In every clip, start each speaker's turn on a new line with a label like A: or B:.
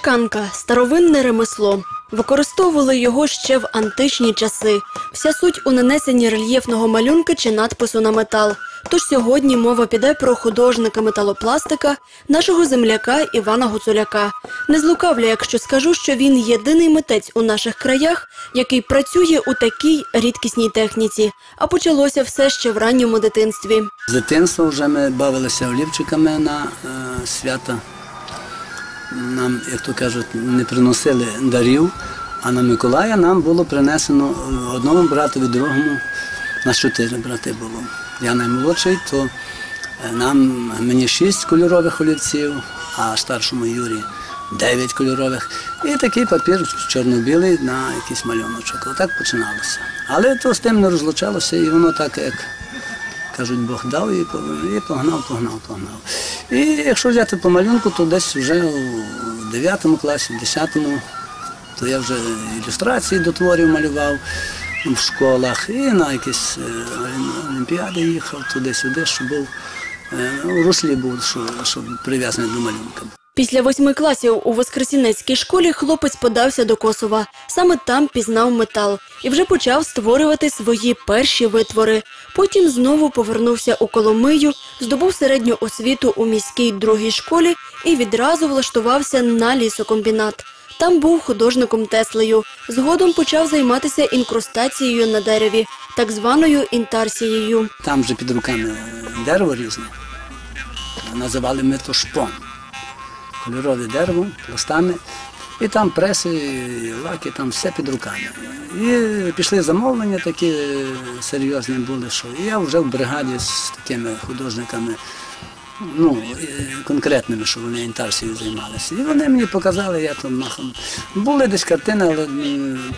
A: Чеканка старовинне ремесло. Використовували його ще в античні часи. Вся суть у нанесенні рельєфного малюнка чи надпису на метал. Тож сьогодні мова піде про художника металопластика, нашого земляка Івана Гуцуляка. Не злукавлю, якщо скажу, що він єдиний митець у наших краях, який працює у такій рідкісній техніці. А почалося все ще в ранньому дитинстві.
B: З дитинства вже ми бавилися олівчиками на е, свята. Нам, як то кажуть, не приносили дарів, а на Миколая нам було принесено е, одному братові, другому, на чотири брати було. Я наймолодший, то е, нам мені шість кольорових олівців, а старшому Юрі дев'ять кольорових. І такий папір чорно-білий на якийсь малюночок. Отак починалося. Але то з тим не розлучалося, і воно так, як Кажуть, Бог дав і погнав, погнав, погнав. І якщо взяти по малюнку, то десь вже у 9 класі, в 10, то я вже ілюстрації до творів малював в школах і на якісь е, олімпіади їхав туди-сюди, щоб був е, у руслі був, що, щоб прив'язаний до малюнка.
A: Після восьми класів у Воскресінецькій школі хлопець подався до Косова. Саме там пізнав метал і вже почав створювати свої перші витвори. Потім знову повернувся у Коломию, здобув середню освіту у міській другій школі і відразу влаштувався на лісокомбінат. Там був художником Теслею. Згодом почав займатися інкрустацією на дереві, так званою інтарсією.
B: Там вже під руками дерево різне. Називали ми то шпон. Кольорове дерево, пластами. І там преси, лаки, там все під руками. І пішли замовлення такі е, серйозні були, що я вже в бригаді з такими художниками, ну, конкретними, що вони інтарсією займалися. І вони мені показали, я там махом. Були десь картини, але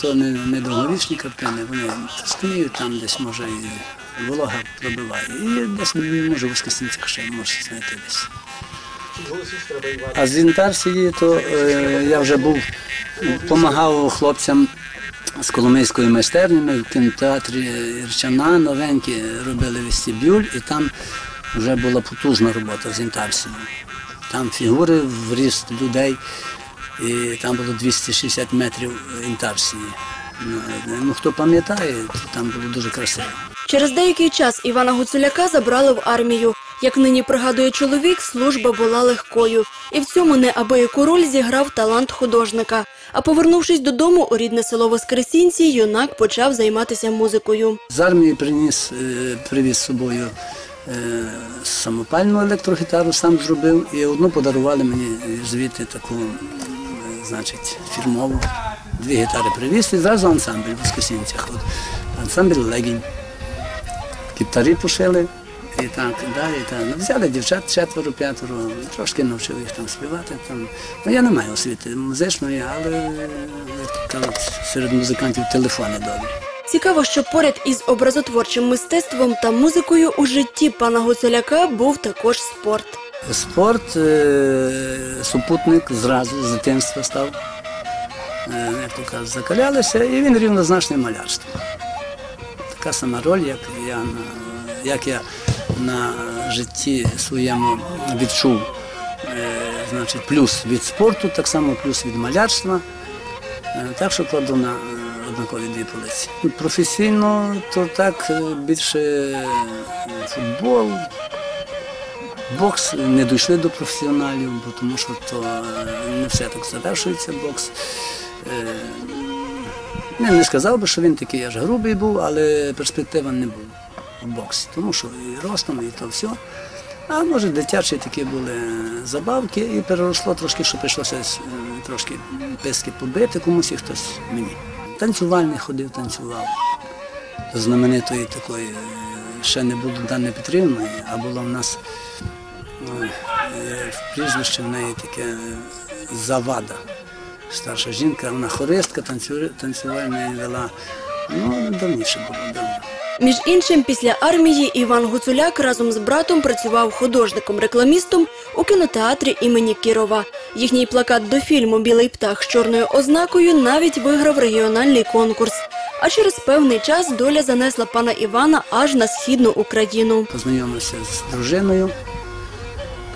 B: то не, не довговічні картини, вони скніють там десь, може, і волога пробиває. І десь, може, в Воскресінцях ще може знайти десь. А з інтарсії, то е, я вже був, допомагав хлопцям з Коломийської майстерні. Ми в кінотеатрі Ірчана новенькі робили вестибюль, і там вже була потужна робота з інтарсією. Там фігури в ріст людей, і там було 260 метрів інтарсії. Ну, Ну, хто пам'ятає, то там було дуже красиво.
A: Через деякий час Івана Гуцуляка забрали в армію. Як нині пригадує чоловік, служба була легкою, і в цьому неабияку роль зіграв талант художника. А повернувшись додому у рідне село Воскресінці, юнак почав займатися музикою.
B: З армії приніс, е, привіз з собою е, самопальну електрогітару, сам зробив, і одну подарували мені звідти таку, е, значить, фірмову. Дві гітари привіз і зразу ансамбль в Воскресінцях. Ансамбль легінь. Гітарі пошили. І так, далі. Так. Ну, взяли дівчат четверо, п'ятеро, трошки навчив їх там співати. Там. Ну, я не маю освіти музичної, але то кажуть, серед музикантів телефони добрі.
A: Цікаво, що поряд із образотворчим мистецтвом та музикою у житті пана Гуцуляка був також спорт.
B: Спорт, е, супутник зразу з дитинства став. Е, Як то кажуть, закалялися, і він рівнозначний малярство. Така сама роль, як я як я на житті своєму відчув. е, Значить, плюс від спорту, так само плюс від малярства. Е, Так що кладу на е, однакові дві полиці. Професійно то так більше футбол, Бокс не дійшли до професіоналів, бо тому що то не все так завершується бокс. Не, не сказав би, що він такий аж грубий був, але перспектива не була в боксі, тому що і ростом, і то все. А може дитячі такі були забавки і переросло трошки, що прийшлося е, трошки писки побити комусь і хтось мені. Танцювальний ходив, танцював. Знаменитої такої е, ще не було Дани Петрівної, а була в нас е, прізвище в неї таке Завада. Старша жінка, вона хористка, танцювальна вела. Ну, давніше було, давно.
A: Між іншим, після армії Іван Гуцуляк разом з братом працював художником-рекламістом у кінотеатрі імені Кірова. Їхній плакат до фільму Білий птах з чорною ознакою навіть виграв регіональний конкурс. А через певний час доля занесла пана Івана аж на східну Україну.
B: Познайомився з дружиною.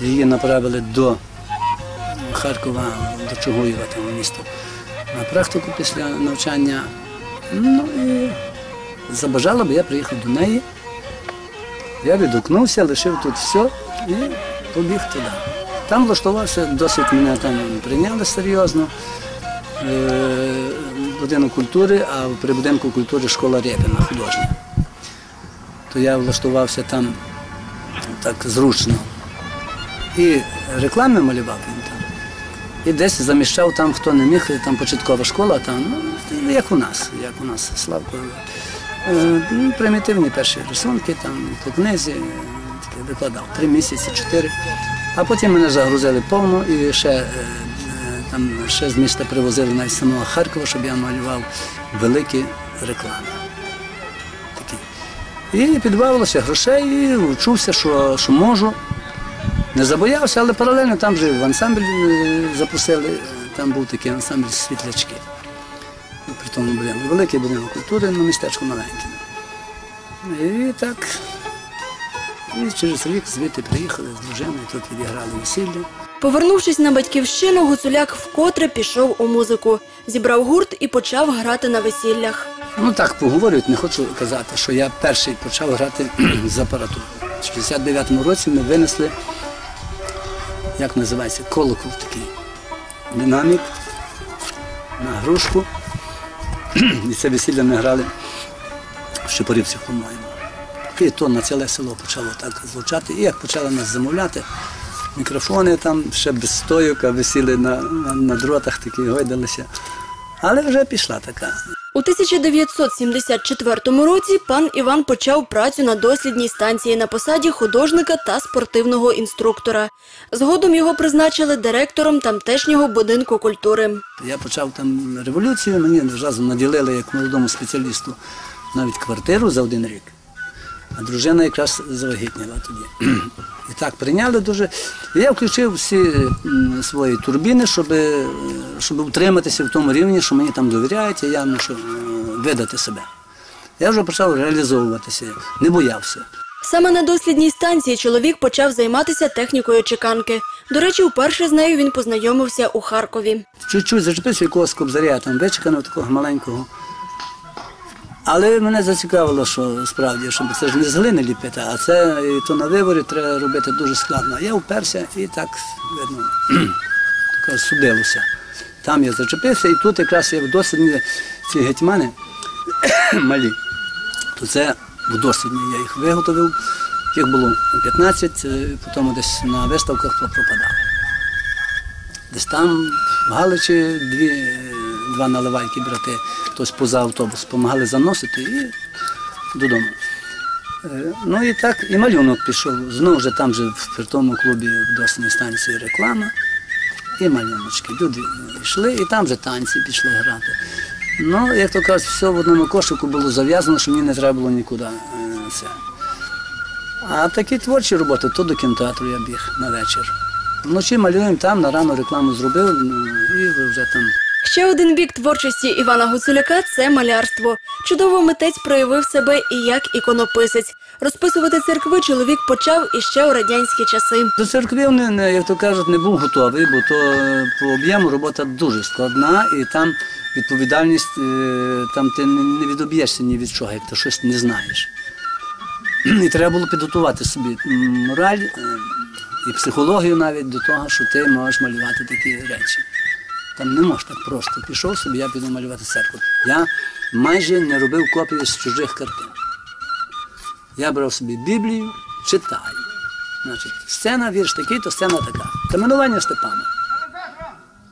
B: Її направили до Харкова до Чугуєва, там місто, на практику після навчання. Ну і забажала, бо я приїхав до неї. Я відгукнувся, лишив тут все і побіг туди. Там влаштувався, досить мене там прийняли серйозно. Е, Будинок культури, а при будинку культури школа Репіна художня. То я влаштувався там так зручно. І реклами малював він там. І десь заміщав там, хто не міг, там початкова школа, там, ну, як у нас, як у нас, Славко. Е, ну, примітивні перші рисунки, там, по книзі, е, таке викладав три місяці, чотири. А потім мене загрузили повно і ще, е, там, ще з міста привозили навіть самого Харкова, щоб я малював великі реклами. Такі. І підбавилося грошей, і вчувся, що, що можу. Не забоявся, але паралельно там же в ансамбль запросили, там був такий ансамбль світлячки. Тому будинку. Великий будинок культури на містечку маленьке. І так. І через рік звідти приїхали з дружиною, тут відіграли весілля.
A: Повернувшись на батьківщину, Гуцуляк вкотре пішов у музику, зібрав гурт і почав грати на весіллях.
B: Ну так поговорюють, не хочу казати, що я перший почав грати з апаратури. В 69-му році ми винесли, як називається, колокол такий. Динамік на грушку. І це весілля ми грали в Шепорівцях, по-моєму. І то на ціле село почало так звучати. І як почали нас замовляти, мікрофони там ще без стойок, висіли на, на, на дротах такі, гойдалися. Але вже пішла така.
A: У 1974 році пан Іван почав працю на дослідній станції на посаді художника та спортивного інструктора. Згодом його призначили директором тамтешнього будинку культури.
B: Я почав там революцію, мені одразу наділили як молодому спеціалісту навіть квартиру за один рік. А дружина якраз завагітніла тоді. І так прийняли дуже. І я включив всі свої турбіни, щоб, е, щоб утриматися в тому рівні, що мені там довіряють, і я мушу е, видати себе. Я вже почав реалізовуватися, не боявся.
A: Саме на дослідній станції чоловік почав займатися технікою чеканки. До речі, вперше з нею він познайомився у Харкові.
B: Чуть-чуть зачепився якогось кобзаря, там вичеканого такого маленького. Але мене зацікавило, що справді, що це ж не з глини ліпити, а це то на виворі треба робити дуже складно. Я вперся і так, видно, судилося. Там я зачепився, і тут якраз я в дослідні ці гетьмани малі, то це в дослідні я їх виготовив. Їх було 15, е, потім десь на виставках пропадали. Десь там в Галичі дві, е, два наливайки брати, хтось поза автобус, допомагали заносити і додому. Е, Ну і так, і малюнок пішов. Знову ж там же в тому клубі в дослідній станції реклама і малюночки. Люди йшли, і там же танці пішли грати. Ну, як то кажуть, все в одному кошику було зав'язано, що мені не треба було нікуди е, це. А такі творчі роботи, то до кінотеатру я біг на вечір. Вночі малюємо там, на рано рекламу зробив, ну, і вже там.
A: Ще один бік творчості Івана Гуцуляка – це малярство. Чудово митець проявив себе і як іконописець. Розписувати церкви чоловік почав іще у радянські часи.
B: До церкви, не, як то кажуть, не був готовий, бо то е, по об'єму робота дуже складна, і там відповідальність, е, там ти не не відоб'єшся ні від чого, як ти щось не знаєш. І треба було підготувати собі мораль е, і психологію навіть до того, що ти можеш малювати такі речі. Там не можеш так просто. Пішов собі, я піду малювати церкву. Я майже не робив копії з чужих картин. Я брав собі Біблію, читаю. Значить, сцена, вірш такий, то сцена така. Каменування Степана.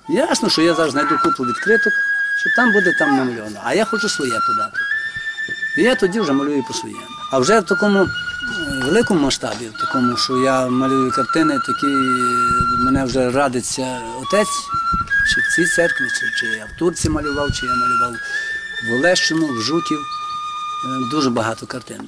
B: Ясно, що я зараз знайду куплу відкриток, що там буде там намальовано. А я хочу своє подати. І я тоді вже малюю по своєму. А вже в такому е, великому масштабі, в такому, що я малюю картини, такі мене вже радиться отець, чи в цій церкві, чи, чи я в Турці малював, чи я малював в Олещину, в Жуків. Е, Дуже багато картин.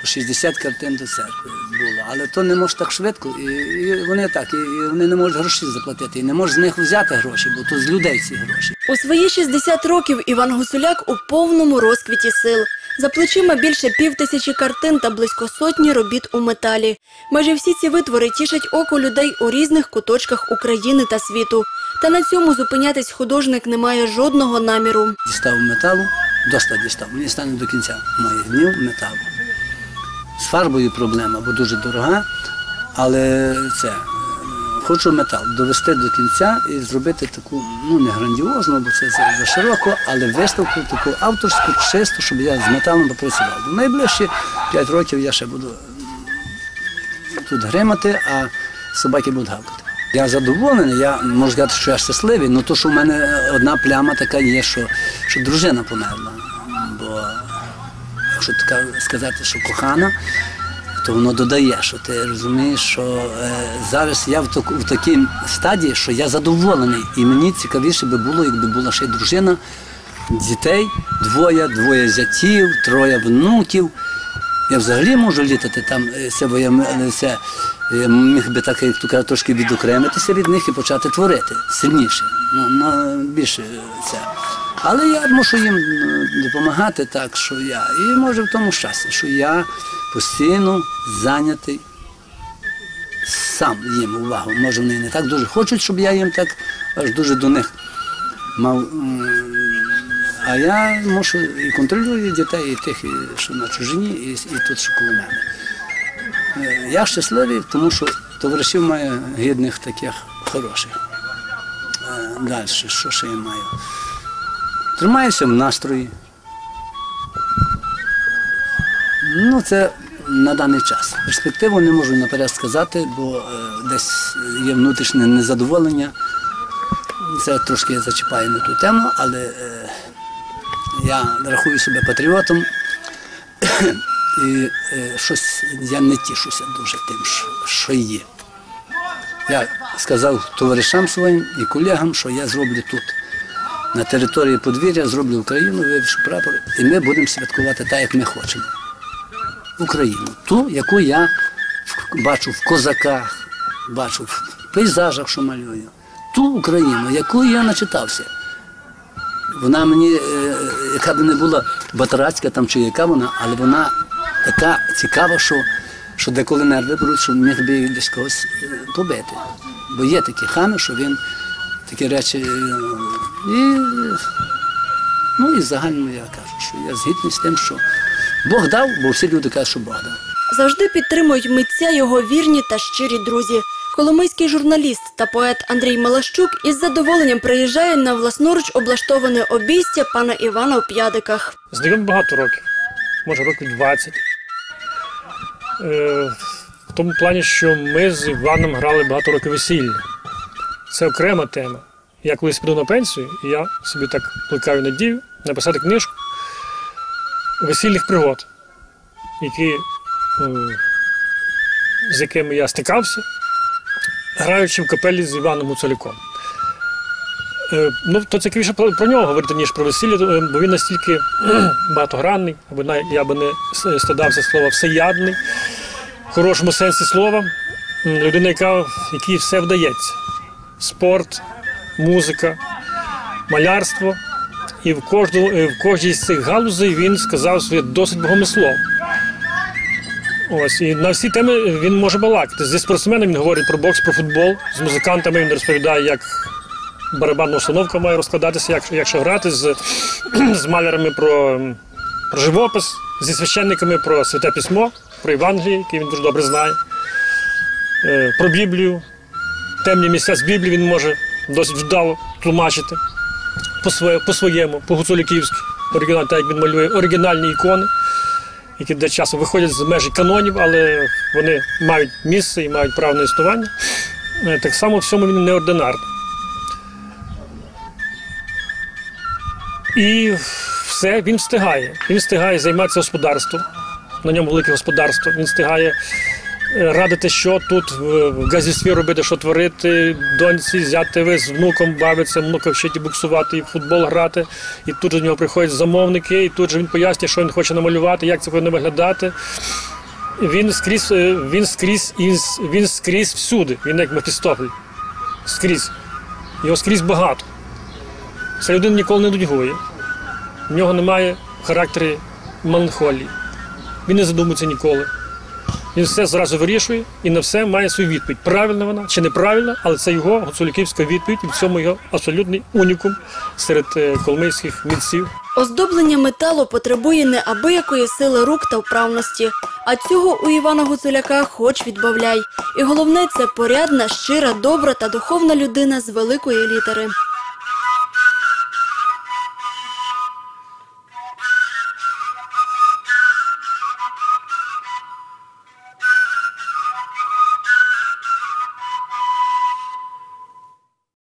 B: По 60 картин до церкви було. Але то не може так швидко. І, і вони так, і, і вони не можуть гроші заплатити, і не можуть з них взяти гроші, бо то з людей ці гроші.
A: У свої 60 років Іван Гуцуляк у повному розквіті сил. За плечима більше півтисячі картин та близько сотні робіт у металі. Майже всі ці витвори тішать око людей у різних куточках України та світу. Та на цьому зупинятись художник не має жодного наміру.
B: Дістав металу, доста дістав. Мені стане до кінця моїх днів металу. З фарбою проблема, бо дуже дорога, але це. Хочу метал довести до кінця і зробити таку, ну не грандіозну, бо це за, широко, але виставку таку авторську, чисту, щоб я з металом попрацював. Бо найближчі 5 років я ще буду тут гримати, а собаки будуть гавкати. Я задоволений, я можу сказати, що я щасливий, але то, що в мене одна пляма така є, що, що дружина померла. Бо якщо така сказати, що кохана, то воно додає, що ти розумієш, що е, зараз я в, таку, в такій стадії, що я задоволений. І мені цікавіше би було, якби була ще дружина, дітей, двоє, двоє зятів, троє внуків. Я взагалі можу літати там, е, це, бо я е, це, е, міг би так, як трошки відокремитися від них і почати творити сильніше. Ну, більше це. Але я мушу їм е, допомагати так, що я. І може в тому щастя, що я постійно зайнятий сам їм увагу. Може, вони не так дуже хочуть, щоб я їм так аж дуже до них мав. А я мушу і контролюю дітей, і тих, і що на чужині, і, і тут, що коло мене. Е, Я щасливий, тому що товаришів маю гідних таких хороших. Далі, що ще я маю? Тримаюся в настрої. Ну, це на даний час. Перспективу не можу наперед сказати, бо е, десь є внутрішнє незадоволення. Це трошки я зачіпаю на ту тему, але е, я рахую себе патріотом і е, щось я не тішуся дуже тим, що є. Я сказав товаришам своїм і колегам, що я зроблю тут. На території подвір'я зроблю Україну, вивішу прапор, і ми будемо святкувати так, як ми хочемо. Україну, ту, яку я бачу в козаках, бачу в пейзажах, що малюю. Ту Україну, яку я начитався. Вона мені, е, яка б не була батарацька там чи яка вона, але вона така цікава, що, що деколи нерви беруть, що міг би десь когось е, побити. Бо є такі хами, що він такі речі. е, І, ну і загально я кажу, що я згідний з тим, що Бог дав, бо всі люди кажуть, що Бог дав.
A: Завжди підтримують митця його вірні та щирі друзі. Коломийський журналіст та поет Андрій Малащук із задоволенням приїжджає на власноруч облаштоване обійстя пана Івана в П'ядиках.
C: Знайомі багато років, може років 20. Е, в тому плані, що ми з Іваном грали багато років весілля. Це окрема тема. Я колись піду на пенсію, і я собі так плекаю надію написати книжку весільних пригод, які, е, з якими я стикався, граючи в капелі з Іваном Гуцуляком. Е, Ну, то цікавіше про, про нього говорити, ніж про весілля, е, бо він настільки багатогранний, або я би не с- стидався слова всеядний, в хорошому сенсі слова. Людина, яка, якій все вдається: спорт, музика, малярство. І в, кожну, е, в кожній з цих галузей він сказав своє досить вагоме слово. Ось, і на всі теми він може балакати. Зі спортсменами він говорить про бокс, про футбол, з музикантами він розповідає, як барабанна установка має розкладатися, як, як грати, з, з малярами про, про живопис, зі священниками про святе письмо, про Євангеліє, яке він дуже добре знає, е, про Біблію. Темні місця з Біблії він може досить вдало тлумачити по, своє, по своєму, по гуцуляківськи, оригінал, так як він малює оригінальні ікони, які де часу виходять з межі канонів, але вони мають місце і мають право на існування. Е, Так само в всьому він неординарний. І все, він встигає. Він встигає займатися господарством. На ньому велике господарство. Він встигає радити, що тут в в газісфі робити, що творити, доньці взяти ви з внуком бавитися, внука вчити буксувати і футбол грати. І тут же до нього приходять замовники, і тут же він пояснює, що він хоче намалювати, як це повинно виглядати. Він скрізь, е, він скрізь, він, скрізь всюди. Він як Мефістофель. Скрізь. Його скрізь багато. Ця людина ніколи не нудьгує. В нього немає в характері меланхолії. Він не задумується ніколи. Він все зразу вирішує і на все має свою відповідь. Правильна вона чи неправильна, але це його гуцуляківська відповідь, і в цьому його абсолютний унікум серед е, коломийських митців.
A: Оздоблення металу потребує неабиякої сили рук та вправності. А цього у Івана Гуцуляка хоч відбавляй. І головне це порядна, щира, добра та духовна людина з великої літери.